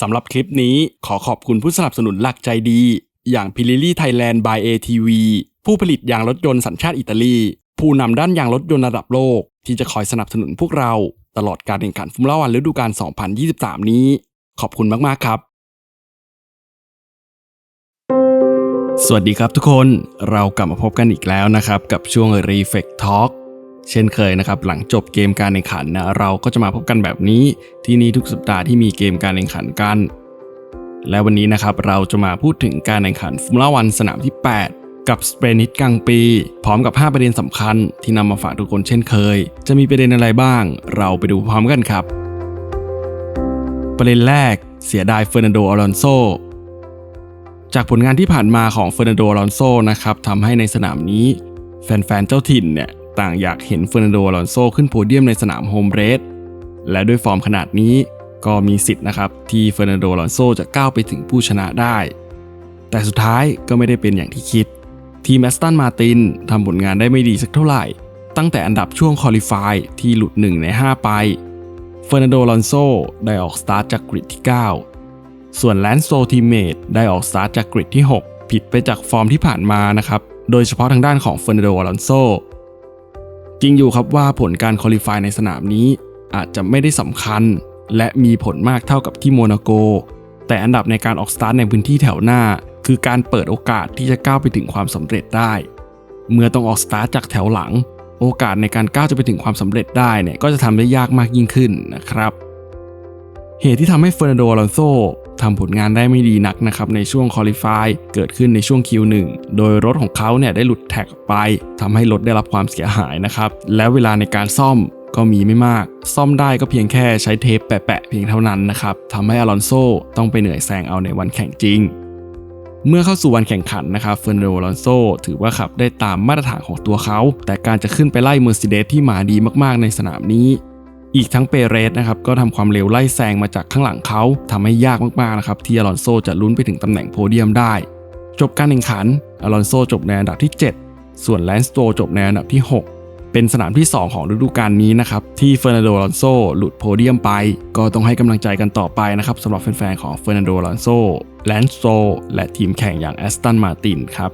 สำหรับคลิปนี้ขอขอบคุณผู้สนับสนุนหลักใจดี อย่างพิลิลี่ไทยแลนด์ by ATV ผู้ผลิตยางรถยนต์สัญชาติอิตาลี ผู้นำด้านยางรถยนต์ระดับโลก ที่จะคอยสนับสนุนพวกเรา ตลอดการแข่งขันฟุมล่าวันฤดูกาล 2023 นี้ ขอบคุณมาก ๆ ครับ สวัสดีครับทุกคนเรากลับมาพบกันอีกแล้วนะครับ กับช่วง Reflect Talk เช่นเคยนะครับหลังจบเกมการแข่งขันนะเราก็จะมาพบกันแบบนี้ที่นี่ทุกสัปดาห์ที่มีเกมการแข่งขันกัน และวันนี้นะครับเราจะมาพูดถึงการแข่งขันฟุมล่าวันสนามที่ 8กับสเปนิตกลางปี พร้อมกับ 5 ประเด็นสำคัญที่นำมาฝากทุกคนเช่นเคย จะมีประเด็นอะไรบ้าง เราไปดูพร้อมกันครับ ประเด็นแรก เสียดายเฟอร์นันโดอลอนโซ จากผลงานที่ผ่านมาของเฟอร์นันโดอลอนโซนะครับทำให้ในสนามนี้ แฟนๆ เจ้าถิ่นเนี่ย ต่างอยากเห็นเฟอร์นันโดอลอนโซขึ้นโพเดียมในสนามโฮมเรส และด้วยฟอร์มขนาดนี้ก็มีสิทธิ์นะครับ ที่เฟอร์นันโดอลอนโซจะก้าวไปถึงผู้ชนะได้ แต่สุดท้ายก็ไม่ได้เป็นอย่างที่คิด ทีมแอสตันมาตินทำผลงานได้ไม่ดีสักเท่าไหร่ ตั้งแต่อันดับช่วงคอลิฟายที่หลุด 1 ใน 5 ไป เฟอร์นันโดอลอนโซได้ออกสตาร์ทจากกริดที่ 9 ส่วนแลนโซทีเมตได้ออกสตาร์ทจากกริดที่ 6 ผิดไปจากฟอร์มที่ผ่านมานะครับ โดยเฉพาะทางด้านของเฟอร์นันโดอลอนโซ จริงอยู่ครับว่าผลการคอลิฟายในสนามนี้อาจจะไม่ได้สำคัญ และมีผลมากเท่ากับที่โมนาโก แต่อันดับในการออกสตาร์ทในพื้นที่แถวหน้า คือการเปิดโอกาสที่จะก้าวไปถึงความสำเร็จได้ เมื่อต้องออกสตาร์ทจากแถวหลัง โอกาสในการก้าวจะไปถึงความสำเร็จได้เนี่ยก็จะทำได้ยากมากยิ่งขึ้นนะครับ เหตุที่ทำให้เฟอร์นันโด อลอนโซ ทำผลงานได้ไม่ดีนักนะครับในช่วงคอลิฟายเกิดขึ้นในช่วง Q1 โดยรถของเขาเนี่ยได้หลุดแท็กไปทำให้รถได้รับความเสียหายนะครับ และเวลาในการซ่อมก็มีไม่มาก ซ่อมได้ก็เพียงแค่ใช้เทปแปะๆเพียงเท่านั้นนะครับทำให้อลอนโซต้องไปเหนื่อยแซงเอาในวันแข่งจริงเมื่อเข้าสู่วันแข่งขันนะครับเฟอร์นันโดอลอนโซถือว่าขับได้ตามมาตรฐานของตัวเขา แต่การจะขึ้นไปไล่เมอร์เซเดสที่มาดีมากๆในสนามนี้ อีกทั้งเปเรสนะครับก็ทำความเร็วไล่แซงมาจากข้างหลังเขาทำให้ยากมากๆนะครับที่อลอนโซจะลุ้นไปถึงตำแหน่งโพเดียมได้ จบการแข่งขันอลอนโซจบในอันดับที่ 7 ส่วนแลนสโตจบในอันดับที่ 6 เป็นสนามที่ 2 ของฤดูกาลนี้นะครับที่เฟอร์นันโดอลอนโซหลุดโพเดียมไป ก็ต้องให้กำลังใจกันต่อไปนะครับสำหรับแฟนๆของเฟอร์นันโดอลอนโซแลนสโตและทีมแข่งอย่างแอสตันมาตินครับ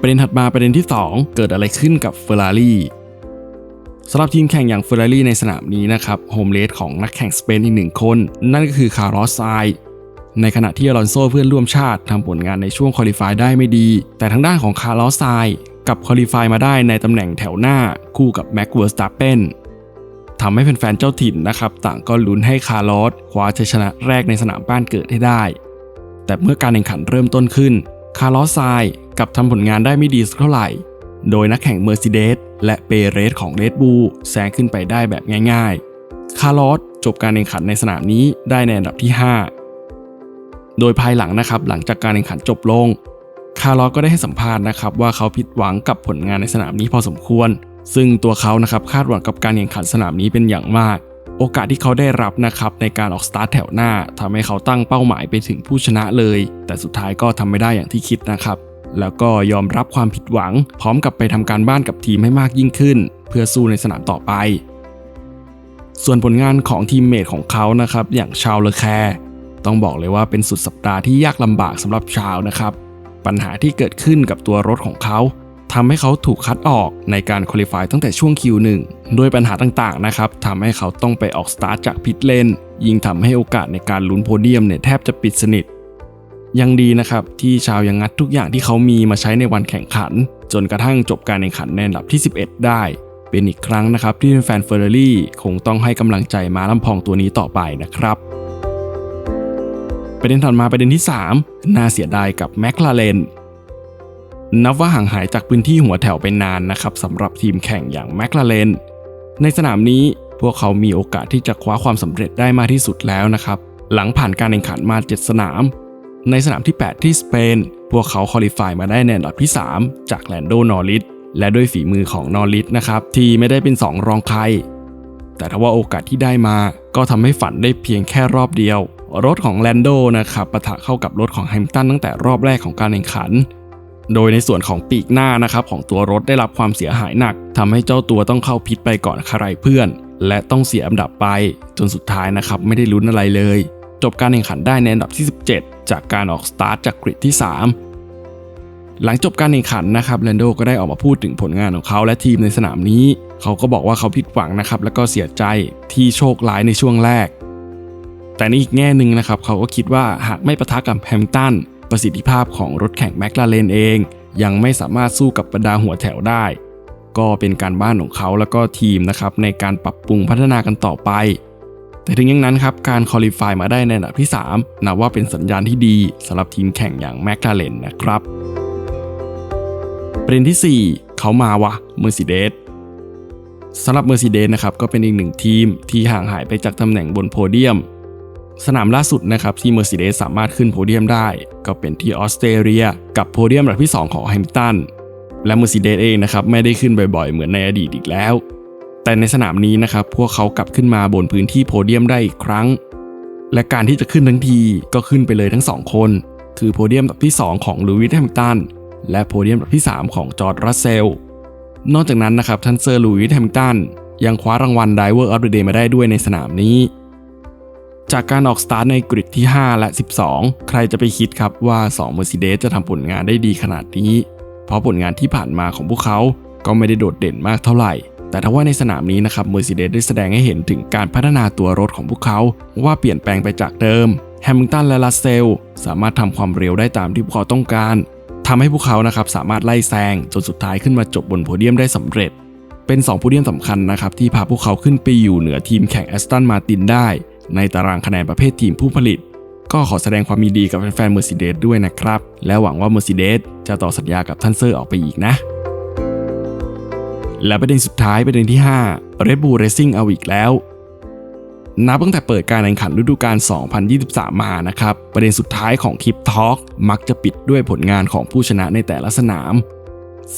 ประเด็นถัดมาประเด็นที่ 2 เกิดอะไรขึ้นกับเฟอร์รารี่ สำหรับทีมแข่งอย่างเฟอร์รารี่ในสนามนี้นะครับโฮมเลสของนักแข่งสเปนอีกหนึ่งคน นั่นก็คือคาร์ลอสไซในขณะที่อลอนโซเพื่อนร่วมชาติทำผลงานในช่วงคอลิฟายได้ไม่ดี แต่ทางด้านของคาร์ลอสไซกับคอลิฟายมาได้ในตำแหน่งแถวหน้าคู่กับแม็กเวอร์สตาเปนทำให้แฟนๆเจ้าถิ่นนะครับ ต่างก็ลุ้นให้คาร์ลอสคว้าชัยชนะแรกในสนามบ้านเกิดให้ได้ แต่เมื่อการแข่งขันเริ่มต้นขึ้น คาร์ลอสไซกับทำผลงานได้ไม่ดีสักเท่าไหร่ โดยนักแข่งเมอร์เซเดส และเปเรสของเรดบูลแซงขึ้นไปได้แบบง่ายๆ คาร์ลอสจบการแข่งขันในสนามนี้ได้ในอันดับที่ 5 โดยภายหลังนะครับหลังจากการแข่งขันจบลง คาร์ลอสก็ได้ให้สัมภาษณ์นะครับว่าเขาผิดหวังกับผลงานในสนามนี้พอสมควร ซึ่งตัวเขานะครับคาดหวังกับการแข่งขันสนามนี้เป็นอย่างมาก โอกาสที่เขาได้รับนะครับในการออกสตาร์ทแถวหน้าทำให้เขาตั้งเป้าหมายไปถึงผู้ชนะเลย แต่สุดท้ายก็ทำไม่ได้อย่างที่คิดนะครับ แล้วก็ยอมรับความผิดหวัง พร้อมกับไปทำการบ้านกับทีมให้มากยิ่งขึ้น เพื่อสู้ในสนามต่อไป ส่วนผลงานของทีมเมทของเขานะครับ อย่างชาวเลอแคร์ต้องบอกเลยว่าเป็นสุดสัปดาห์ที่ยากลำบากสำหรับชาวนะครับ ปัญหาที่เกิดขึ้นกับตัวรถของเขาทำให้เขาถูกคัดออกในการคุริฟายตั้งแต่ช่วง Q1 ด้วยปัญหาต่างๆนะครับทำให้เขาต้องไปออกสตาร์ทจากพิทเลน ยิ่งทำให้โอกาสในการลุ้นโพเดียมเนี่ยแทบจะปิดสนิท ยังดีนะครับที่ชาวยังงัดทุกอย่างที่เขามีมาใช้ในวันแข่งขัน จนกระทั่งจบการแข่งขันในอันดับที่ 11 ได้ เป็นอีกครั้งนะครับที่แฟนเฟอร์รารี่คงต้องให้กำลังใจมาลำพองตัวนี้ต่อไปนะครับ ประเด็นถัดมาประเด็นที่ 3 น่าเสียดายกับแมคลาเรนนับว่าห่างหายจากพื้นที่หัวแถวไปนานนะครับสำหรับทีมแข่งอย่างแมคลาเรนในสนามนี้พวกเขามีโอกาสที่จะคว้าความสำเร็จได้มากที่สุดแล้วนะครับ หลังผ่านการแข่งขันมา 7 สนาม ในสนามที่ 8 ที่สเปน พวกเขาคอลิฟายมาได้ในอันดับที่ 3 จากแลนโดนอริสและด้วยฝีมือของนอริสนะครับ ที่ไม่ได้เป็น 2 รองใคร แต่ถ้าว่าโอกาสที่ได้มา ก็ทำให้ฝันได้เพียงแค่รอบเดียว รถของแลนโดนะครับปะทะเข้ากับรถของแฮมตันตั้งแต่รอบแรกของการแข่งขัน โดยในส่วนของปีกหน้านะครับของตัวรถได้รับความเสียหายหนักทำให้เจ้าตัวต้องเข้าพิษไปก่อนใครเพื่อน และต้องเสียอันดับไป จนสุดท้ายนะครับไม่ได้ลุ้นอะไรเลย จบการแข่งขันได้ในอันดับที่ 17 จากการออกสตาร์ทจากกริดที่ 3 หลังจบการแข่งขันนะครับแลนโดก็ได้ออกมาพูดถึงผลงานของเขาและทีมในสนามนี้ เขาก็บอกว่าเขาผิดหวังนะครับแล้วก็เสียใจที่โชคร้ายในช่วงแรก แต่ในอีกแง่หนึ่งนะครับเขาก็คิดว่าหากไม่ประทะกับแฮมตันประสิทธิภาพของรถแข่งแมคลาเรนเอง ยังไม่สามารถสู้กับบรรดาหัวแถวได้ ก็เป็นการบ้านของเขาแล้วก็ทีมนะครับในการปรับปรุงพัฒนากันต่อไป แต่ถึงอย่างนั้นครับการคอลี่ฟายมาได้ในอันดับที่ 3 นับว่าเป็นสัญญาณที่ดีสำหรับทีมแข่งอย่างแมคลาเรนนะครับประเด็นที่ 4 เขามาวะ Mercedes สสำหรับ Mercedes นะครับก็เป็นอีกหนึ่งทีมที่ห่างหายไปจากตำแหน่งบนโพเดียม สนามล่าสุดนะครับที่ Mercedes สสามารถขึ้นโพเดียมได้ ก็เป็นที่ออสเตรเลีย กับโพเดียมอันดับที่ 2 ของแฮมิลตันและ Mercedes เองนะครับไม่ได้ขึ้นบ่อยๆ เหมือนในอดีตอีกแล้ว แต่ในสนามนี้นะครับพวกเขากลับขึ้นมาบนพื้นที่โพเดียมได้อีกครั้ง และการที่จะขึ้นทั้งทีก็ขึ้นไปเลยทั้งสองคน คือโพเดียมอับที่ 2 ของลูวิสแฮมิลตันและโพเดียมอับที่ 3 ของจอร์ดรัสเซลนอกจากนั้นนะครับท่านเซอร์ลูวิสแฮมิลตันยังคว้ารางวัล Driver of the Day มาได้ด้วยในสนามนี้ จากการออกสตาร์ทในกริดที่ 5 และ 12 ใครจะไปคิดครับว่า 2 Mercedes จะทำผลงานได้ดีขนาดนี้ เพราะผลงานที่ผ่านมาของพวกเขาก็ไม่ได้โดดเด่นมากเท่าไหร่ แต่ถ้าว่าในสนามนี้นะครับ Mercedes ได้แสดงให้เห็นถึงการพัฒนาตัวรถของพวกเขา ว่าเปลี่ยนแปลงไปจากเดิมแฮมิลตันและลัสเซลสามารถทำความเร็วได้ตามที่พวกเขาต้องการทำให้พวกเขานะครับสามารถไล่แซงจนสุดท้ายขึ้นมาจบบนโพเดียมได้สำเร็จ เป็น2โพเดียมสำคัญนะครับที่พาพวกเขาขึ้นไปอยู่เหนือทีมแข่งแอสตันมาตินได้ ในตารางคะแนนประเภททีมผู้ผลิต ก็ขอแสดงความยินดีกับแฟนๆ Mercedes ด้วยนะครับ และหวังว่า Mercedes จะต่อสัญญากับท่านเซอร์ออกไปอีกนะ และประเด็นสุดท้ายประเด็นที่ 5 Red Bull Racing เอาอีกแล้ว นับตั้งแต่เปิดการแข่งขันฤดูกาล 2023 มานะครับ ประเด็นสุดท้ายของคลิปทอล์กมักจะปิดด้วยผลงานของผู้ชนะในแต่ละสนาม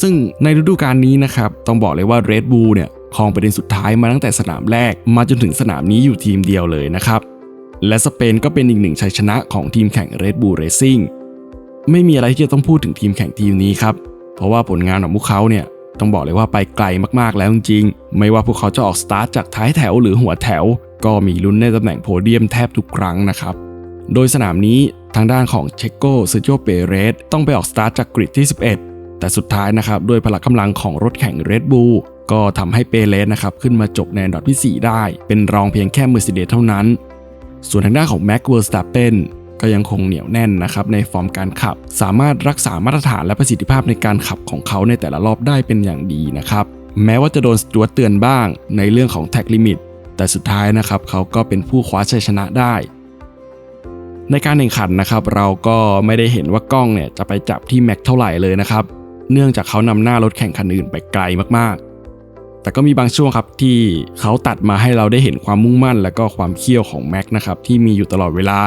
ซึ่งในฤดูกาลนี้นะครับ ต้องบอกเลยว่า Red Bull เนี่ยครองประเด็นสุดท้ายมาตั้งแต่สนามแรกมาจนถึงสนามนี้อยู่ทีมเดียวเลยนะครับ และสเปนก็เป็นอีกหนึ่งชัยชนะของทีมแข่ง Red Bull Racing ไม่มีอะไรที่จะต้องพูดถึงทีมแข่งทีมนี้ครับ เพราะว่าผลงานของพวกเขาเนี่ย ต้องบอกเลยว่าไปไกลมากๆแล้วจริงๆ ไม่ว่าพวกเขาจะออกสตาร์ทจากท้ายแถวหรือหัวแถว ก็มีลุ้นในตำแหน่งโพเดียมแทบทุกครั้งนะครับ โดยสนามนี้ทางด้านของเชโกเซโจเปเรสต้องไปออกสตาร์ทจากกริดที่ 11 แต่สุดท้ายนะครับด้วยพละกำลังของรถแข่ง Red Bull ก็ทำให้เปเรสนะครับขึ้นมาจบในอันดับที่ 4 ได้ เป็นรองเพียงแค่ Mercedes เท่านั้น ส่วนทางด้านของแม็กเวอร์สตาเปน ก็ยังคงเหนียวแน่นนะครับในฟอร์มการขับ สามารถรักษามาตรฐานและประสิทธิภาพในการขับของเขาในแต่ละรอบได้เป็นอย่างดีนะครับแม้ว่าจะโดนสจวตเตือนบ้างในเรื่องของแท็กลิมิตแต่สุดท้ายนะครับเขาก็เป็นผู้คว้าชัยชนะได้ในการแข่งขันนะครับเราก็ไม่ได้เห็นว่ากล้องเนี่ยจะไปจับที่แม็กเท่าไหร่เลยนะครับ เนื่องจากเขานำหน้ารถแข่งคันอื่นไปไกลมากๆ แต่ก็มีบางช่วงครับที่เขาตัดมาให้เราได้เห็นความมุ่งมั่น และก็ความเขี้ยวของแม็กนะครับที่มีอยู่ตลอดเวลา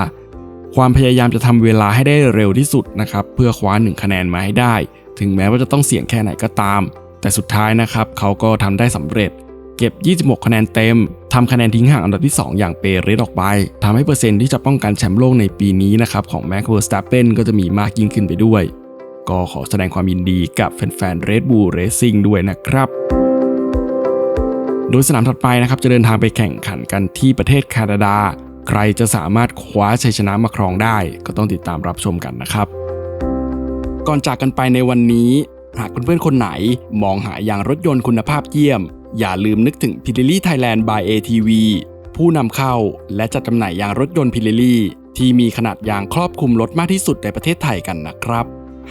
ความพยายามจะทำเวลาให้ได้เร็วที่สุดนะครับ เพื่อคว้าหนึ่งคะแนนมาให้ได้ ถึงแม้ว่าจะต้องเสี่ยงแค่ไหนก็ตาม แต่สุดท้ายนะครับเขาก็ทำได้สำเร็จ เก็บ 26 คะแนนเต็มทำคะแนนทิ้งห่างอันดับที่ 2 อย่างเปเรสออกไปทำให้เปอร์เซ็นต์ที่จะป้องกันแชมป์โลกในปีนี้นะครับของแม็กเวอร์สตาเปนก็จะมีมากยิ่งขึ้นไปด้วย ก็ขอแสดงความยินดีกับแฟนๆ Red Bull Racing ด้วยนะครับโดยสนามถัดไปนะครับจะเดินทางไปแข่งขันกันที่ประเทศแคนาดา ใครจะสามารถคว้าชัยชนะมาครองได้ ก็ต้องติดตามรับชมกันนะครับ ก่อนจากกันไปในวันนี้ หากเพื่อนๆคนไหนมองหายางรถยนต์คุณภาพเยี่ยม อย่าลืมนึกถึง p i r e l i Thailand by ATV ผู้นำเข้าและจัดจำหน่ายยางรถยนต์ p i r e l i ที่มีขนาดยางครอบคลุมรถมากที่สุดในประเทศไทยกันนะครับ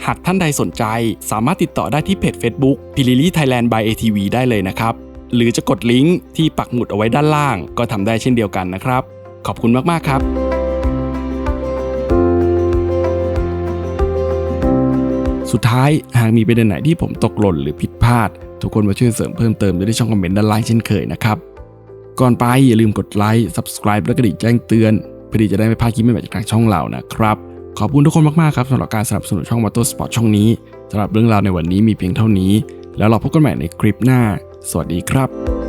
หากท่านใดสนใจสามารถติดต่อได้ที่เพจ Facebook p i r e l i Thailand by ATV ได้เลยนะครับ หรือจะกดลิงก์ที่ปักหมุดเอาไว้ด้านล่างก็ทำได้เช่นเดียวกันนะครับ ขอบคุณมาก ๆ ครับสุดท้ายหากมีประเด็นไหนที่ผมตกหล่นหรือผิดพลาด ทุกคนมาช่วยเสริมเพิ่มเติมได้ที่ช่องคอมเมนต์ด้านล่างเช่นเคยนะครับ ก่อนไปอย่าลืมกดไลค์ subscribe และกระดิ่งแจ้งเตือนเพื่อที่จะได้ไม่พลาดคลิปใหม่ๆจากทางช่องเรานะครับ ขอบคุณทุกคนมากๆครับสำหรับการสนับสนุนช่อง Motorsport ช่องนี้สำหรับเรื่องราวในวันนี้มีเพียงเท่านี้ แล้วเราพบกันใหม่ในคลิปหน้า สวัสดีครับ